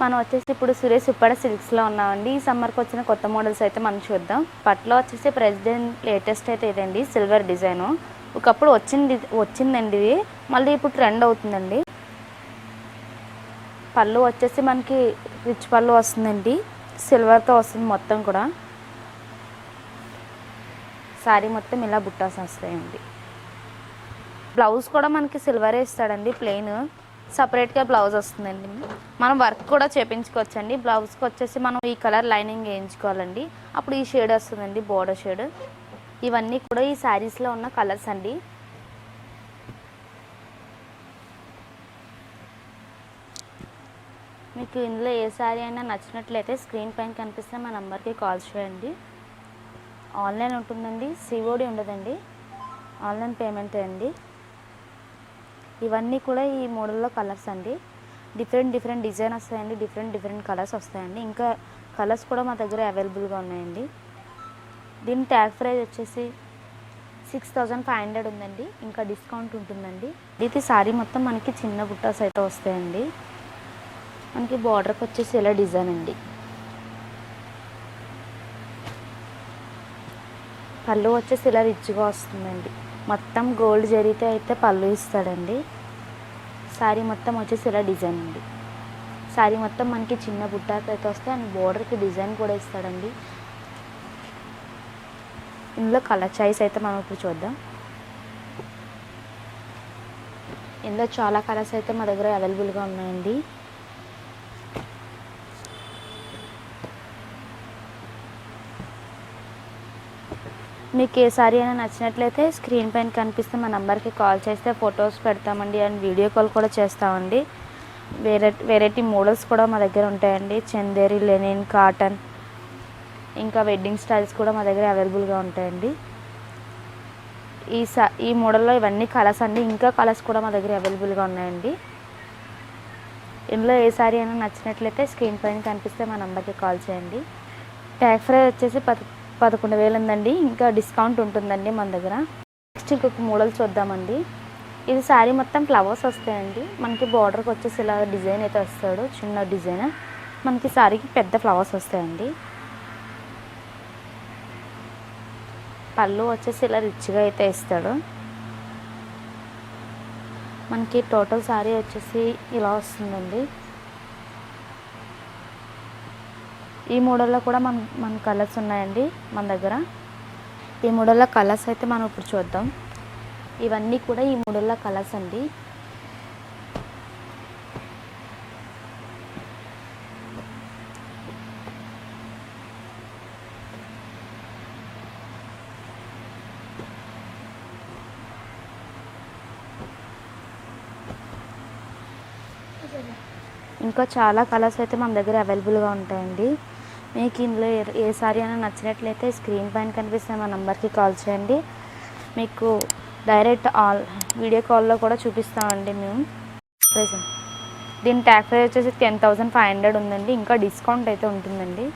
మనం వచ్చేసి ఇప్పుడు సురేష్ ఉప్పాడ సిల్క్స్లో ఉన్నామండి. ఈ సమ్మర్కి వచ్చిన కొత్త మోడల్స్ అయితే మనం చూద్దాం. పట్లో వచ్చేసి ప్రెసిడెంట్ లేటెస్ట్ అయితే ఇదండి సిల్వర్ డిజైను. ఒకప్పుడు వచ్చింది వచ్చిందండి ఇది. మళ్ళీ ఇప్పుడు ట్రెండ్ అవుతుందండి. పళ్ళు వచ్చేసి మనకి రిచ్ పళ్ళు వస్తుందండి. సిల్వర్తో వస్తుంది మొత్తం కూడా. శారీ మొత్తం ఇలా బుట్టాస్ వస్తాయండి. బ్లౌజ్ కూడా మనకి సిల్వరే ఇస్తాడండి ప్లెయిన్. సపరేట్గా బ్లౌజ్ వస్తుందండి. మనం వర్క్ కూడా చేపించుకోవచ్చండి. బ్లౌజ్కి వచ్చేసి మనం ఈ కలర్ లైనింగ్ వేయించుకోవాలండి. అప్పుడు ఈ షేడ్ వస్తుందండి బోర్డర్ షేడ్. ఇవన్నీ కూడా ఈ శారీస్లో ఉన్న కలర్స్ అండి. మీకు ఇందులో ఏ శారీ అయినా నచ్చినట్లయితే స్క్రీన్ పైన కనిపిస్తే మా నెంబర్కి కాల్ చేయండి. ఆన్లైన్ ఉంటుందండి సిఓడి ఉండదండి. ఆన్లైన్ పేమెంట్ అండి. ఇవన్నీ కూడా ఈ మోడల్లో కలర్స్ అండి. డిఫరెంట్ డిఫరెంట్ డిజైన్ వస్తాయండి. డిఫరెంట్ డిఫరెంట్ కలర్స్ వస్తాయండి. ఇంకా కలర్స్ కూడా మా దగ్గర అవైలబుల్గా ఉన్నాయండి. దీని ట్యాగ్ ప్రైజ్ వచ్చేసి సిక్స్ థౌజండ్ ఫైవ్ హండ్రెడ్ ఉందండి. ఇంకా డిస్కౌంట్ ఉంటుందండి. ఇది సారీ మొత్తం మనకి చిన్న బుట్టాస్ అయితే వస్తాయండి. మనకి బార్డర్కి వచ్చేసి ఇలా డిజైన్ అండి. పళ్ళు వచ్చేసి ఇలా రిచ్గా వస్తుందండి. మొత్తం గోల్డ్ జరిగితే అయితే పళ్ళు ఇస్తాడండి. శారీ మొత్తం వచ్చేసి ఇలా డిజైన్ అండి. శారీ మొత్తం మనకి చిన్న బుట్టాకి అయితే వస్తే అండ్ బోర్డర్కి డిజైన్ కూడా ఇస్తాడండి. ఇందులో కలర్ చాయిస్ అయితే మనం ఇప్పుడు చూద్దాం. ఇందులో చాలా కలర్స్ అయితే మా దగ్గర అవైలబుల్గా ఉన్నాయండి. మీకు ఏ సారీ అయినా నచ్చినట్లయితే స్క్రీన్ పైన కనిపిస్తే మా నెంబర్కి కాల్ చేస్తే ఫొటోస్ పెడతామండి అండ్ వీడియో కాల్ కూడా చేస్తామండి. వేరే వెరైటీ మోడల్స్ కూడా మా దగ్గర ఉంటాయండి. చందేరి లెనిన్ కాటన్ ఇంకా వెడ్డింగ్ స్టైల్స్ కూడా మా దగ్గర అవైలబుల్గా ఉంటాయండి. ఈ సా ఈ మోడల్లో ఇవన్నీ కలర్స్ అండి. ఇంకా కలర్స్ కూడా మా దగ్గర అవైలబుల్గా ఉన్నాయండి. ఇందులో ఏ సారీ అయినా నచ్చినట్లయితే స్క్రీన్ పైన కనిపిస్తే మా నెంబర్కి కాల్ చేయండి. ట్యాగ్ ఫ్రై వచ్చేసి పది పదకొండు వేలు ఉందండి. ఇంకా డిస్కౌంట్ ఉంటుందండి మన దగ్గర. నెక్స్ట్ ఇంకొక మోడల్ చూద్దామండి. ఇది శారీ మొత్తం ఫ్లవర్స్ వస్తాయండి. మనకి బార్డర్కి వచ్చేసి ఇలా డిజైన్ అయితే వస్తాడు. చిన్న డిజైన్. మనకి శారీకి పెద్ద ఫ్లవర్స్ వస్తాయండి. పళ్ళు వచ్చేసి ఇలా రిచ్గా అయితే ఇస్తాడు మనకి టోటల్ శారీ వచ్చేసి ఇలా వస్తుందండి. ఈ మోడల్లో కూడా మన మన కలర్స్ ఉన్నాయండి మన దగ్గర. ఈ మోడల్లో కలర్స్ అయితే మనం ఇప్పుడు చూద్దాం. ఇవన్నీ కూడా ఈ మోడల్లో కలర్స్ అండి. ఇంకా చాలా కలర్స్ అయితే మన దగ్గర అవైలబుల్గా ఉంటాయండి. మీకు ఇందులో ఏ- సారీ అయినా నచ్చినట్లయితే స్క్రీన్ పైన కనిపిస్తున్న మా నెంబర్కి కాల్ చేయండి. మీకు డైరెక్ట్ ఆల్ వీడియో కాల్లో కూడా చూపిస్తామండి మేము. ప్రెసెంట్. దీని ట్యాగ్ ప్రైస్ వచ్చేసి టెన్ థౌజండ్ ఫైవ్ హండ్రెడ్ ఉందండి. ఇంకా డిస్కౌంట్ అయితే ఉంటుందండి.